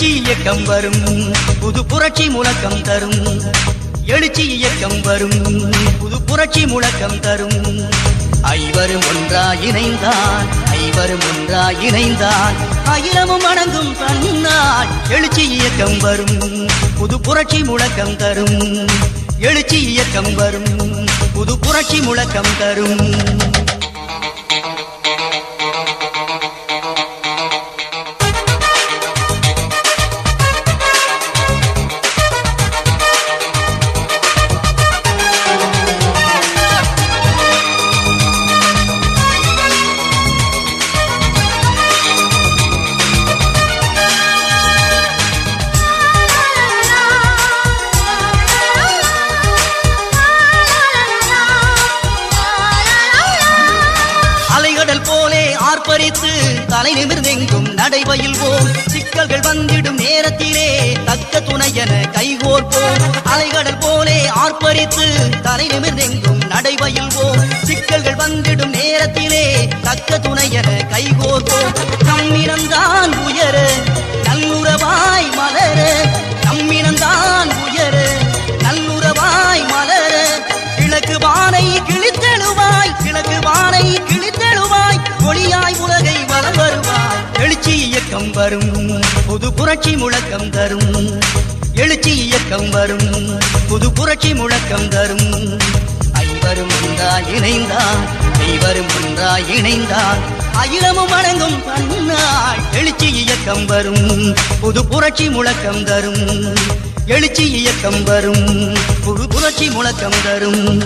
எழுச்சி இயக்கம் வரும். புது புரட்சி முழக்கம் தரும். எழுச்சி இயக்கம் வரும். புது புரட்சி முழக்கம் தரும். ஐவரும் ஒன்றா இணைந்தால் ஐவரும் ஒன்றா இணைந்தால் அகிலமும் வணங்கும் தன்னால் எழுச்சி இயக்கம் வரும். புது புரட்சி முழக்கம் தரும். எழுச்சி இயக்கம் வரும். புது புரட்சி முழக்கம் தரும். கடல் போலே ஆர்ப்பரித்து தலை நிமிர்ந்தெங்கும் நடைபயில்வோம் சிக்கல்கள் வந்திடும் நேரத்திலே தக்க துணையென கைகோர்ப்போம் அலைகடல் போலே ஆர்ப்பரித்து தலை நிமிர்ந்தெங்கும் நடைபயில்வோம் சிக்கல்கள் வந்திடும் நேரத்திலே தக்க துணையென கைகோர்ப்போம் நம்மினம்தான் உயர நல்லுறவாய் மலர இயக்கம் வரும். புது புரட்சி முழக்கம் தரும். எழுச்சி இயக்கம் வரும். புது புரட்சி முழக்கம் தரும். ஐவரும் ஒன்றாய் இணைந்தால் ஐவரும் ஒன்றாய் இணைந்தால் அகிலமும் அடங்கும் பன்னாள். எழுச்சி இயக்கம் வரும். புது புரட்சி முழக்கம் தரும். எழுச்சி இயக்கம் வரும். புது புரட்சி முழக்கம் தரும்.